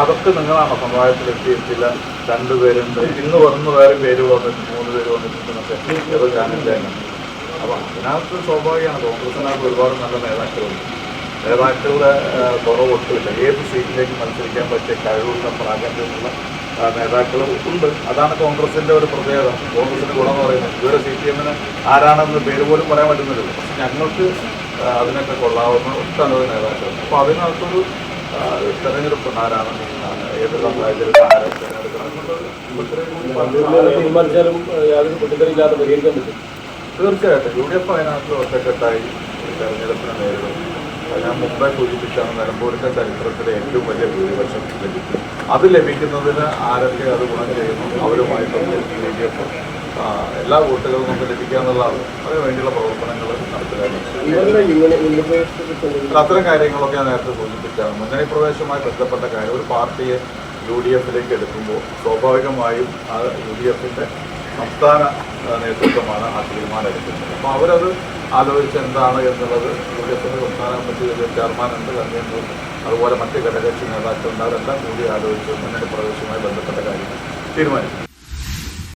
അതൊക്കെ നിങ്ങളാണോ സമുദായത്തിലെത്തിയിട്ടില്ല രണ്ടുപേരുണ്ട് ഇന്ന് ഒന്ന് വേറെ പേര് വന്നിട്ട് മൂന്ന് പേര് വന്നിട്ടുണ്ടെന്നൊക്കെ ഏതോ തന്നെ അപ്പോൾ അതിനകത്ത് സ്വാഭാവികമാണ്. കോൺഗ്രസിനകത്ത് ഒരുപാട് നല്ല നേതാക്കളുണ്ട്. നേതാക്കളുടെ കുറവൊട്ടുമില്ല ഏത് സീറ്റിലേക്ക് മത്സരിക്കാൻ പറ്റിയ കഴിവുള്ള പ്രാഗല്യമുള്ള നേതാക്കൾ ഉണ്ട്. അതാണ് കോൺഗ്രസിന്റെ ഒരു പ്രത്യേകത. കോൺഗ്രസിന്റെ ഗുണം എന്ന് പറയുന്നത് ഇതുവരെ സി പി എമ്മിന് ആരാണെന്ന് പേര് പോലും പറയാൻ പറ്റുന്നില്ല. പക്ഷെ ഞങ്ങൾക്ക് അതിനൊക്കെ കൊള്ളാവുന്ന ഒട്ടനവധി നേതാക്കൾ അപ്പോൾ അതിനകത്തൊരു തെരഞ്ഞെടുപ്പ് തീർച്ചയായിട്ടും യു ഡി എഫ് അതിനകത്ത് ഒറ്റക്കെട്ടായി തെരഞ്ഞെടുപ്പിനെ നേരിടും. ഞാൻ മുമ്പേ സൂചിപ്പിച്ചാണ് നിലമ്പൂരിന്റെ ചരിത്രത്തിലെ ഏറ്റവും വലിയ ഭൂരിപക്ഷം ലഭിക്കും അത് ലഭിക്കുന്നതിന് ആരൊക്കെ അത് ഗുണം ചെയ്യുന്നു അവരുമായി യു ഡി എഫ് എല്ലാ വോട്ടുകളും നമുക്ക് ലഭിക്കുക എന്നുള്ളതാണ് അതിന് വേണ്ടിയുള്ള പ്രവർത്തനങ്ങൾ നടപ്പിലാക്കുന്നത് ഉന്നത അത്തരം കാര്യങ്ങളൊക്കെ ഞാൻ നേരത്തെ സൂചിപ്പിച്ചാണ് മുന്നണി പ്രവേശവുമായി ബന്ധപ്പെട്ട കാര്യം ഒരു പാർട്ടിയെ യു ഡി എഫിലേക്ക് എടുക്കുമ്പോൾ സ്വാഭാവികമായും ആ യു ഡി എഫിന്റെ സംസ്ഥാന നേതൃത്വമാണ് ആ തീരുമാനം എടുക്കുന്നത്. അപ്പോൾ അവരത് ആലോചിച്ച് എന്താണ് എന്നുള്ളത് യു ഡി എഫിന്റെ സംസ്ഥാന കമ്മിറ്റി ചെയർമാൻ ഉണ്ട് കൺവീനർ അതുപോലെ മറ്റ് ഘടകകക്ഷി നേതാക്കളുണ്ട്. അവരെല്ലാം കൂടി ആലോചിച്ച് മുന്നണി പ്രവേശവുമായി ബന്ധപ്പെട്ട കാര്യം തീരുമാനിക്കും.